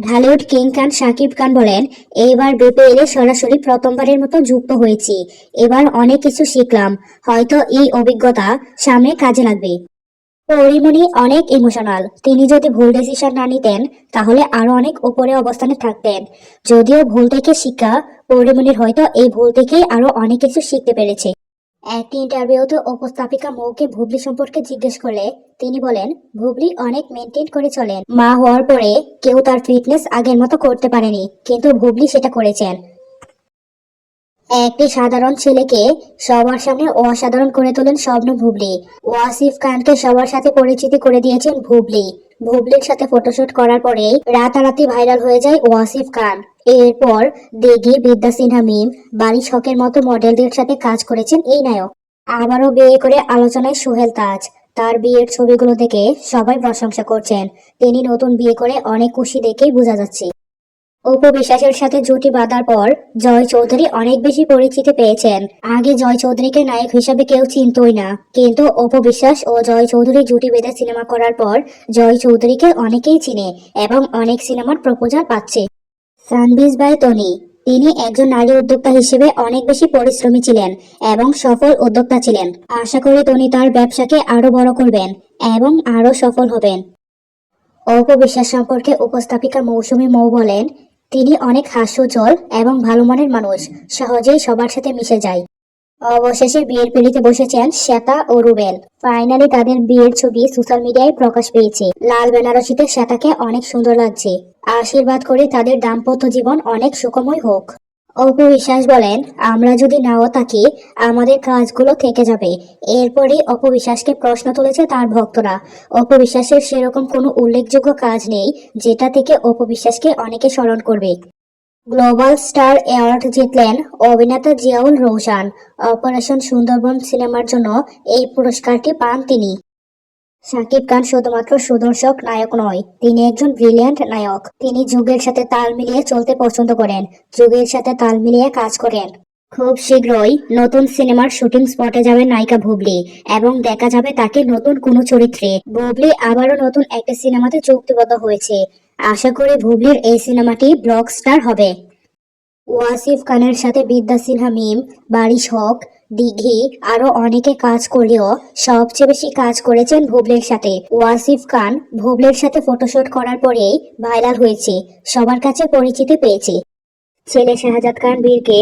Dhallywood king Khan Shakib Khan বলেন, এইবার BPL এ সরাসরি প্রথমবারের মতো যুক্ত হয়েছি। এবার অনেক কিছু শিখলাম। হয়তো এই অভিজ্ঞতা সামনে কাজে লাগবে। পরিমণি অনেক ইমোশনাল তিনি যদি ভুল ডিসিশন না নিতেন, তাহলে আরও অনেক উপরে অবস্থানে থাকতেন। যদিও ভুল থেকে শিক্ষা, পরিমণির হয়তো এই ভুল থেকেই আরও অনেক কিছু শিখতে পেরেছে। একটি ইন্টারভিউতে উপস্থাপিকা মৌকে ভুবলি সম্পর্কে জিজ্ঞেস করলে তিনি বলেন, ভুবলি অনেক মেনটেন করে চলেন। মা হওয়ার পরে কেউ তার ফিটনেস আগের মতো করতে পারেনি, কিন্তু ভুবলি সেটা করেছেন। একটি সাধারণ ছেলেকে সবার সামনে অসাধারণ করে তোলেন স্বপ্ন ভুবলি। ওয়াসিফ খানকে সবার সাথে পরিচিতি করে দিয়েছেন ভুবলি। ভুবলির সাথে ফটোশুট করার পরেই রাতারাতি ভাইরাল হয়ে যায় ওয়াসিফ খান। এরপর দেগি, বিদ্যা সিনহা, মিম বাড়ি শখের মতো মডেলদের সাথে কাজ করেছেন এই নায়ক। আবারও বিয়ে করে আলোচনায় সোহেল তাজ। তার বিয়ের ছবিগুলো দেখে সবাই প্রশংসা করছেন। তিনি নতুন বিয়ে করে অনেক খুশি দেখেই বোঝা যাচ্ছে। অপু বিশ্বাসের সাথে জুটি বাঁধার পর জয় চৌধুরী অনেক বেশি পরিচিতি পেয়েছেন। আগে জয় চৌধুরীকে নায়ক হিসাবে কেউ চিনতই না। কিন্তু অপু বিশ্বাস ও জয় চৌধুরী জুটি বেঁধে সিনেমা করার পর জয় চৌধুরীকে অনেকেই চিনে এবং অনেক সিনেমার প্রপোজাল পাচ্ছে। সানবিজ বাই তনি তিনি একজন নারী উদ্যোক্তা হিসেবে অনেক বেশি পরিশ্রমী ছিলেন এবং সফল উদ্যোক্তা ছিলেন। আশা করি তনি তার ব্যবসাকে আরও বড় করবেন এবং আরও সফল হবেন। অপবিশ্বাস সম্পর্কে উপস্থাপিকা মৌসুমী মৌ বলেন, তিনি অনেক হাস্যজল এবং ভালো মনের মানুষ। সহজেই সবার সাথে মিশে যায়। অবশেষে বিয়ের পিড়িতে বসেছেন শ্বেতা ও রুবেল। ফাইনালি তাদের বিয়ের ছবি সোশ্যাল মিডিয়ায় প্রকাশ পেয়েছে। লাল বেনারসিতে শ্বেতাকে অনেক সুন্দর লাগছে। আশীর্বাদ করে তাদের দাম্পত্য জীবন অনেক সুখময় হোক। অপু বিশ্বাস বলেন, আমরা যদি নাও থাকি, আমাদের কাজগুলো থেকে যাবে। এরপরই অপু বিশ্বাসকে প্রশ্ন তুলেছে তার ভক্তরা। অপু বিশ্বাসের সেরকম কোনো উল্লেখযোগ্য কাজ নেই, যেটা থেকে অপু বিশ্বাসকে অনেকে স্মরণ করবে। গ্লোবাল স্টার অ্যাওয়ার্ড জিতলেন অভিনেতা জিয়াউল রৌশান। অপারেশন সুন্দরবন সিনেমার জন্য এই পুরস্কারটি পান তিনি। শাকিব খান শুধুমাত্র সুদর্শক নায়ক নয়, তিনি একজন ব্রিলিয়ান্ট নায়ক। তিনি যুগের সাথে তাল মিলিয়ে চলতে পছন্দ করেন, যুগের সাথে তাল মিলিয়ে কাজ করেন। খুব শীঘ্রই নতুন সিনেমার শুটিং স্পটে যাবে নায়িকা বুবলি, এবং দেখা যাবে তাকে নতুন কোনো চরিত্রে। বুবলি আবারও নতুন একটা সিনেমাতে চুক্তিবদ্ধ হয়েছে। আশা করি বুবলির এই সিনেমাটি ব্লকস্টার হবে। ওয়াসিফ খানের সাথে বিদ্যা সিনহা, মিম বারিশ হক দিঘি আরও অনেকে কাজ করলেও সবচেয়ে বেশি কাজ করেছেন ভুবলের সাথে। ওয়াসিফ খান ভুবলের সাথে ফটোশুট করার পরেই ভাইরাল হয়েছে, সবার কাছে পরিচিতি পেয়েছে। ছেলে শাহজাদ খান বীরকে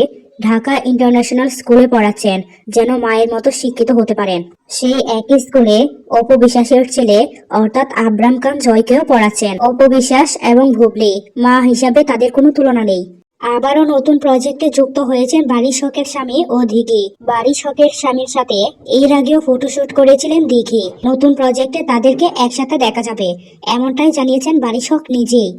ঢাকা ইন্টারন্যাশনাল স্কুলে পড়াচ্ছেন, যেন মায়ের মতো শিক্ষিত হতে পারেন। সেই একই স্কুলে অপু বিশ্বাসের ছেলে অর্থাৎ আব্রাম খান জয়কেও পড়াচ্ছেন। অপু বিশ্বাস এবং ভুবলি মা হিসাবে তাদের কোনো তুলনা নেই। আবারও নতুন প্রজেক্টে যুক্ত হয়েছেন বাড়ি শখের স্বামী ও দিঘি। বাড়ি শখের স্বামীর সাথে এর আগেও ফটোশুট করেছিলেন দিঘি। নতুন প্রজেক্টে তাদেরকে একসাথে দেখা যাবে, এমনটাই জানিয়েছেন বাড়ি শখ নিজেই।